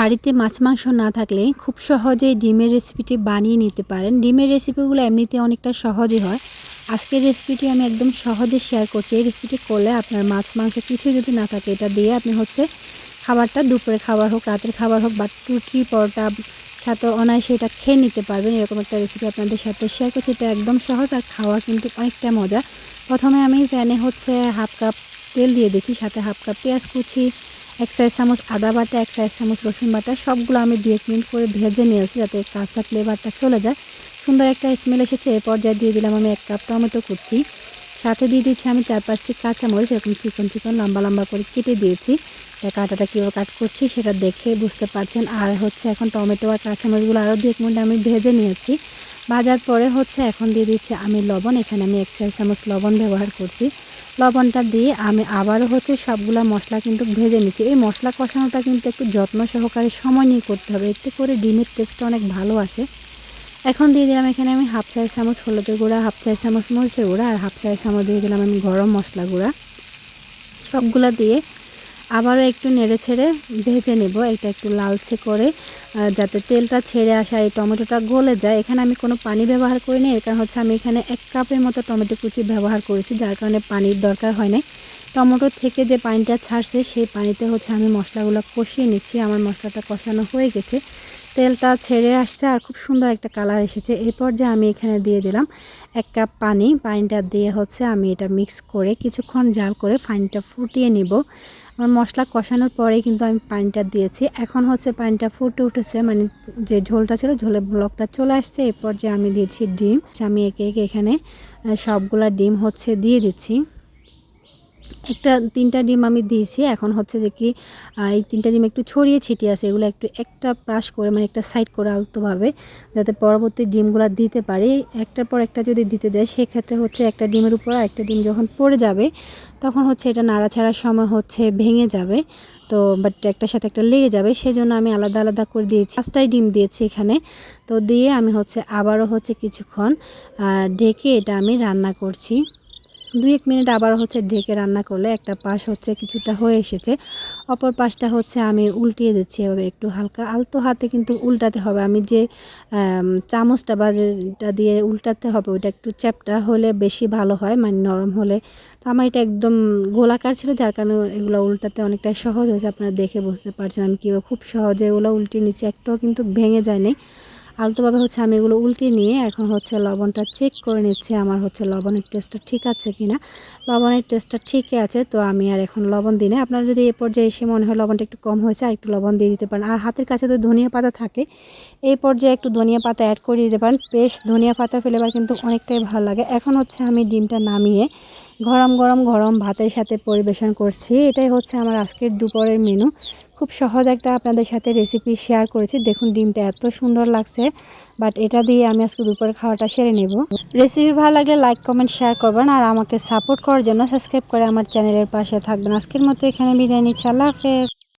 বাড়িতে মাছ, মাংস না থাকলে খুব সহজেই ডিমের রেসিপিটি বানিয়ে নিতে পারেন। ডিমের রেসিপিগুলো এমনিতে অনেকটা সহজই হয়। আজকের রেসিপিটি আমি একদম সহজে শেয়ার করছি। এই রেসিপিটি করলে আপনার মাছ, মাংস কিছু যদি না থাকে, এটা দিয়ে আপনি হচ্ছে খাবারটা দুপুরে খাবার হোক, রাতের খাবার হোক বা রুটি, পরোটা, সাথে অনায়াসে এটা খেয়ে নিতে পারবেন। এরকম একটা রেসিপি আপনাদের সাথে শেয়ার করছি। এটা একদম সহজ আর খাওয়া কিন্তু অনেকটা মজা। প্রথমে আমি প্যানে হচ্ছে হাফ কাপ তেল দিয়ে দিচ্ছি, সাথে হাফ কাপ পেঁয়াজ কুচি এক সাইজ চামচ, আদা বাটা এক সাইজ চামচ, রসুন বাটা, সবগুলো আমি দু এক মিনিট করে ভেজে নিয়েছি যাতে কাঁচা ফ্লেভারটা চলে যায়। সুন্দর একটা স্মেল এসেছে, এ পর্যায়ে দিয়ে দিলাম আমি এক কাপ টমেটো কুচি। সাথে দিয়ে দিচ্ছি আমি চার পাঁচটি কাঁচামরিচ, এরকম চিকন চিকন, লম্বা লম্বা করে কেটে দিয়েছি। কাঁটাটা কীভাবে কাট করছি সেটা দেখে বুঝতে পারছেন। আর হচ্ছে এখন টমেটো আর কাঁচামরিচগুলো আরও দু এক মিনিট আমি ভেজে নিয়েছি। ভাজার পরে হচ্ছে এখন দিয়ে দিচ্ছি আমি লবণ। এখানে আমি এক চার চামচ লবণ ব্যবহার করছি। লবণটা দিয়ে আমি আবারও হচ্ছে সবগুলা মশলা কিন্তু ভেজে নিচ্ছি। এই মশলা কষানোটা কিন্তু একটু যত্ন সহকারে সময় নিয়ে করতে হবে। এতে করে ডিমের টেস্টটা অনেক ভালো আসে। এখন দিয়ে দিলাম এখানে আমি হাফ চায়ের চামচ হলুদের গুঁড়া, হাফ চায়ের চামচ মরিচের গুঁড়া আর হাফ চায়ের চামচ দিয়ে দিলাম আমি গরম মশলা গুঁড়া। সবগুলা দিয়ে আবারও একটু নেড়ে ছেড়ে ভেজে নেব। এটা একটু লালচে করে যাতে তেলটা ছেড়ে আসা এই টমেটোটা গলে যায়। এখানে আমি কোনো পানি ব্যবহার করিনি। এর কারণ হচ্ছে আমি এখানে এক কাপের মতো টমেটো কুচি ব্যবহার করেছি, যার কারণে পানির দরকার হয় না টমেটো থেকে যে পানিটা ছাড়ছে, সেই পানিতে হচ্ছে আমি মশলাগুলো কষিয়ে নিচ্ছি। আমার মশলাটা কষানো হয়ে গেছে। তেলটা ছেড়ে আসছে আর খুব সুন্দর একটা কালার এসেছে। এরপর যে আমি এখানে দিয়ে দিলাম এক কাপ পানি, পানিটা দিয়ে হচ্ছে আমি এটা মিক্স করে কিছুক্ষণ জাল করে পানিটা ফুটিয়ে নিব। আমার মশলা কষানোর পরে কিন্তু আমি পানিটা দিয়েছি। এখন হচ্ছে পানিটা ফুটে উঠেছে মানে যে ঝোলটা ছিল, ঝোলের ব্লকটা চলে আসছে। এরপর যে আমি দিয়েছি ডিম আমি একে একে এখানে সবগুলা ডিম হচ্ছে দিয়ে দিচ্ছি। একটা, তিনটা ডিম আমি দিয়েছি। এখন হচ্ছে যে কি এই তিনটা ডিম একটু ছড়িয়ে ছিটিয়ে আছে, এগুলো একটু একটা প্রাশ করে মানে একটা সাইড করে আলতোভাবে, যাতে পরবর্তী ডিমগুলো দিতে পারি। একটার পর একটা যদি দিতে যাই, সেক্ষেত্রে হচ্ছে একটা ডিমের উপর একটা ডিম যখন পড়ে যাবে, তখন হচ্ছে এটা নাড়াছাড়ার সময় হচ্ছে ভেঙে যাবে। তো বাট একটার সাথে একটা লেগে যাবে, সেজন্য আমি আলাদা আলাদা করে দিয়েছি। পাঁচটাই ডিম দিয়েছি এখানে। তো দিয়ে আমি হচ্ছে আবারও হচ্ছে কিছুক্ষণ ঢেকে এটা আমি রান্না করছি। দুই এক মিনিট আবার হচ্ছে ঢেকে রান্না করলে একটা পাশ হচ্ছে কিছুটা হয়ে এসেছে। অপর পাশটা হচ্ছে আমি উল্টিয়ে দিচ্ছি এভাবে একটু হালকা। আলতো হাতে কিন্তু উল্টাতে হবে। আমি যে চামচটা বা যেটা দিয়ে উল্টাতে হবে ওইটা একটু চ্যাপটা হলে বেশি ভালো হয় মানে নরম হলে। তো আমার এটা একদম গোলাকার ছিল, যার কারণে এগুলো উল্টাতে অনেকটাই সহজ হয়েছে। আপনারা দেখে বুঝতে পারছেন আমি কীভাবে খুব সহজে এগুলো উল্টিয়ে নিচ্ছি। একটাও কিন্তু ভেঙে যায়নি। আলতোভাবে হচ্ছে আমি এগুলো উল্টিয়ে নিয়ে এখন হচ্ছে লবণটা চেক করে নিচ্ছে, আমার হচ্ছে লবণের টেস্টটা ঠিক আছে কি না লবণের টেস্টটা ঠিকই আছে, তো আমি আর এখন লবণ দিই না আপনার যদি এ পর্যায়ে এসে মনে হয় লবণটা একটু কম হয়েছে আর একটু লবণ দিয়ে দিতে পারেন। আর হাতের কাছে তো ধনিয়া পাতা থাকে, এই পর্যায়ে একটু ধনিয়া পাতা অ্যাড করে দিতে পারেন। বেশ, ধনিয়া পাতা ফ্লেভার কিন্তু অনেকটাই ভালো লাগে। এখন হচ্ছে আমি ডিমটা নামিয়ে গরম গরম গরম ভাতের সাথে পরিবেশন করছি। এটাই হচ্ছে আমার আজকের দুপুরের মেনু খুব সহজ একটা আপনাদের সাথে রেসিপি শেয়ার করেছি। দেখুন, ডিমটা এত সুন্দর লাগছে বাট এটা দিয়ে আমি আজকে দুপুরের খাওয়াটা সেরে নেব। রেসিপি ভালো লাগলে লাইক কমেন্ট শেয়ার করবেন আর আমাকে সাপোর্ট করার জন্য সাবস্ক্রাইব করে আমার চ্যানেলের পাশে থাকবেন। আজকের মতো এখানে বিদায় নিচ্ছি। আল্লাহ হাফেজ।